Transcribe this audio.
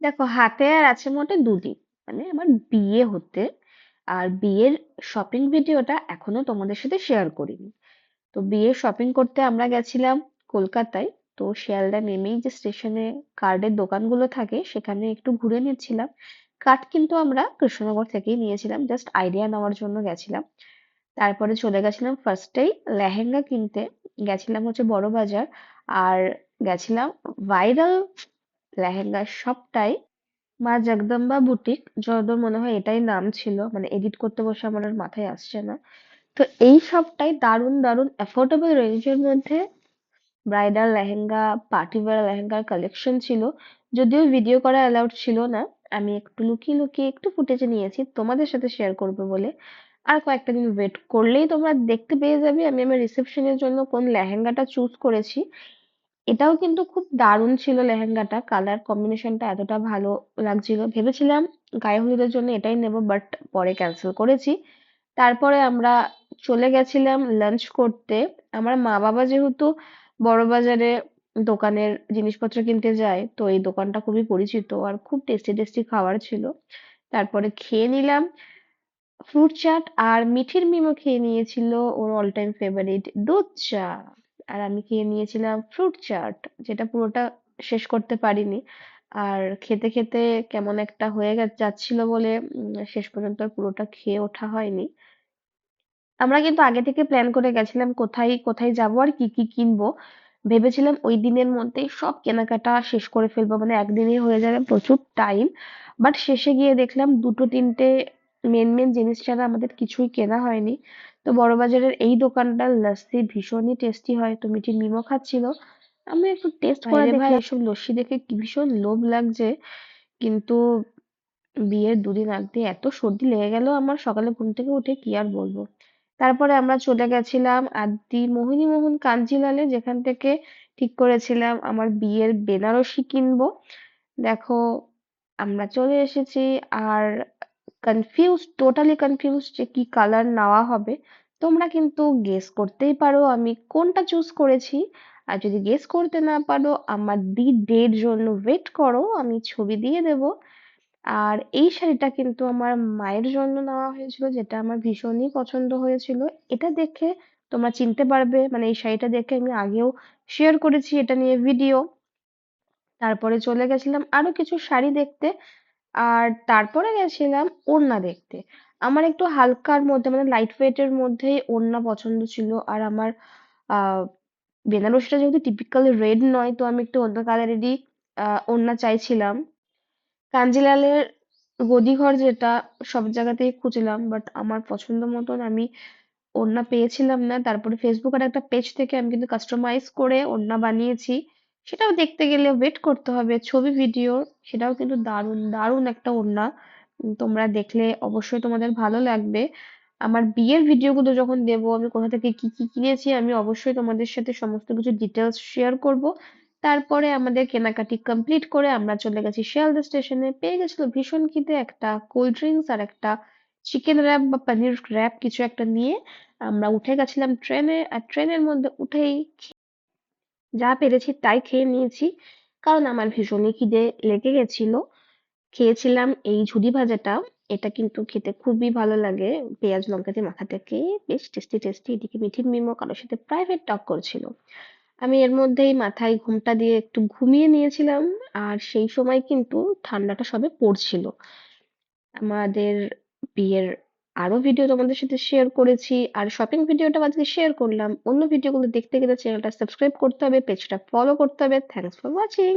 দেখো, হাতে আর আছে মোটে দুদিন মানে আমার বিয়ে হতে আর বিয়ের শপিং ভিডিওটা এখনও তোমাদের সাথে শেয়ার করিনি। তো বিয়ের শপিং করতে আমরা গেছিলাম কলকাতায়। তো শিয়ালদা নেমেই যে স্টেশনে কার্ডের দোকানগুলো থাকে, সেখানে একটু ঘুরে নিচ্ছিলাম। কার্ড কিন্তু আমরা কৃষ্ণনগর থেকেই নিয়েছিলাম জাস্ট আইডিয়া নেওয়ার জন্য গেছিলাম। তারপরে চলে গেছিলাম ফার্স্টেই লেহেঙ্গা কিনতে। গেছিলাম হচ্ছে বড় বাজার আর গেছিলাম ভাইরাল লেহেঙ্গার সবটাই মা জগদম্বা বুটিক। যতদূর মনে হয় এটাই নাম ছিল। মানে এডিট করতে বসে আমার আর মাথায় আসছে না। তো এই সবটাই দারুণ দারুণ অ্যাফোর্ডেবল রেঞ্জের মধ্যে ব্রাইডাল লেহেঙ্গা পার্টি লেহেঙ্গার কালেকশন ছিল। যদিও ভিডিও করা অ্যালাউড ছিল না। আমি একটু লুকিয়ে লুকিয়ে একটু ফুটেজে নিয়েছি। তোমাদের সাথে শেয়ার করবে বলে। আর কয়েকটা দিন ওয়েট করলেই তোমরা দেখতে পেয়ে যাবে আমি আমার রিসেপশনের জন্য কোন লেহেঙ্গাটা চুজ করেছি। এটাও কিন্তু খুব দারুণ ছিল লেহেঙ্গাটা। কালার কম্বিনেশনটা এতটা ভালো লাগছিল। ভেবেছিলাম গায়ে হলুদের জন্য এটাই নেব বাট পরে ক্যান্সেল করেছি। তারপরে আমরা চলে গেছিলাম লাঞ্চ করতে। আমার মা বাবা যেহেতু বড়বাজারে দোকানের জিনিসপত্র কিনতে যায়, তো এই দোকানটা খুবই পরিচিত আর খুব টেস্টি টেস্টি খাবার ছিল। তারপরে খেয়ে নিলাম। ফ্রুট চাট আর মিঠির মিমো খেয়ে নিয়েছিল ওর অল টাইম ফেভারিট দুধ চা। আর আমি খেয়ে নিয়েছিলাম ফ্রুট চাট যেটা পুরোটা শেষ করতে পারিনি। আর খেতে খেতে কেমন একটা হয়ে যাচ্ছিল বলে শেষ পর্যন্ত আর পুরোটা খেয়ে ওঠা হয়নি। আমরা কিন্তু আগে থেকে প্ল্যান করে গেছিলাম কোথায় কোথায় যাব আর কি কি কিনবো। ভেবেছিলাম ওই দিনের মধ্যেই সব কেনাকাটা শেষ করে ফেলব মানে একদিনেই হয়ে যাবে প্রচুর টাইম বাট শেষে গিয়ে দেখলাম দুটো, তিনটে মেন মেন জিনিস ছাড়া আমাদের কিছুই কেনা হয়নি। তো বড়বাজারের এই দোকানটার লস্যি ভীষণই টেস্টি হয়। তো মিঠির মিমো খাচ্ছিল। আমি একটু টেস্ট করে দেখলাম এসব লস্যি দেখে কি ভীষণ লোভ লাগছে। কিন্তু বিয়ের দুদিন আগে এত সর্দি লেগে গেল আমার সকালে ঘুম থেকে উঠে কি আর বলব। তারপরে আমরা চলে গেছিলাম আদি মোহিনীমোহন কাঞ্জিলালে যেখান থেকে ঠিক করেছিলাম আমার বিয়ের বেনারসি কিনবো। দেখো আমরা চলে এসেছি। আর কনফিউজ টোটালি কনফিউজ যে কি কালার নেওয়া হবে, তোমরা কিন্তু গেস করতেই পারো আমি কোনটা চুজ করেছি। আর যদি গেস করতে না পারো, আমার দি ডের জন্য ওয়েট করো, আমি ছবি দিয়ে দেবো। আর এই শাড়িটা কিন্তু আমার মায়ের জন্য নেওয়া হয়েছিল, যেটা আমার ভীষণই পছন্দ হয়েছিল। এটা দেখে তোমরা চিনতে পারবে মানে এই শাড়িটা দেখে আমি আগেও শেয়ার করেছি এটা নিয়ে ভিডিও তারপরে চলে গেছিলাম আরও কিছু শাড়ি দেখতে। আর তারপরে গেছিলাম ওড়না দেখতে। আমার একটু হালকার মধ্যে মানে লাইট ওয়েটের মধ্যেই ওড়না পছন্দ ছিল। আর আমার, আহ, বেনারসিটা যেহেতু টিপিক্যাল রেড নয়, তো আমি একটু অন্য কালারেরই আহ, ওড়না চাইছিলাম। কাঞ্জিলালের গদিঘর যেটা, সব জায়গাতেই খুঁজলাম বাট আমার পছন্দ মতন আমি ওড়না পেয়েছিলাম না। তারপরে ফেসবুক ফেসবুকের একটা পেজ থেকে আমি কিন্তু কাস্টমাইজ করে ওড়না বানিয়েছি। সেটাও দেখতে গেলে ওয়েট করতে হবে। ছবি ভিডিও সেটাও কিন্তু দারুণ দারুণ একটা ওড়না। তোমরা দেখলে অবশ্যই তোমাদের ভালো লাগবে। আমার বিয়ের ভিডিওগুলো যখন দেবো, আমি কোথা থেকে কি কি কিনেছি, আমি অবশ্যই তোমাদের সাথে সমস্ত কিছু ডিটেলস শেয়ার করব। তারপরে আমাদের কেনাকাটি কমপ্লিট করে আমরা চলে গেছি শিয়ালদা স্টেশনে পেয়ে গেছিল ভীষণ খিদে একটা কোল্ড ড্রিঙ্কস আর একটা চিকেন র্যাপ বা পনির র্যাপ কিছু একটা নিয়ে। আমরা উঠে গেছিলাম ট্রেনে, আর ট্রেনের মধ্যে উঠেই যা পেরেছি তাই খেয়ে নিয়েছি। কারণ আমার ভীষণই খিদে লেগে গেছিল। খেয়েছিলাম এই ঝুড়ি ভাজাটা। এটা কিন্তু খেতে খুবই ভালো লাগে। পেঁয়াজ লঙ্কা দিয়ে মাখা থেকে বেশ টেস্টি টেস্টি এদিকে মিঠির মিমো কারোর সাথে প্রাইভেট টক করছিল। আমি এর মধ্যেই মাথায় ঘুমটা দিয়ে একটু ঘুমিয়ে নিয়েছিলাম। আর সেই সময় কিন্তু ঠান্ডাটা সবে পড়ছিল। আমাদের বিয়ের আরও ভিডিও তোমাদের সাথে শেয়ার করেছি। আর শপিং ভিডিওটা আজকে শেয়ার করলাম। অন্য ভিডিওগুলো দেখতে গেলে চ্যানেলটা সাবস্ক্রাইব করতে হবে পেজটা ফলো করতে হবে। Thanks for watching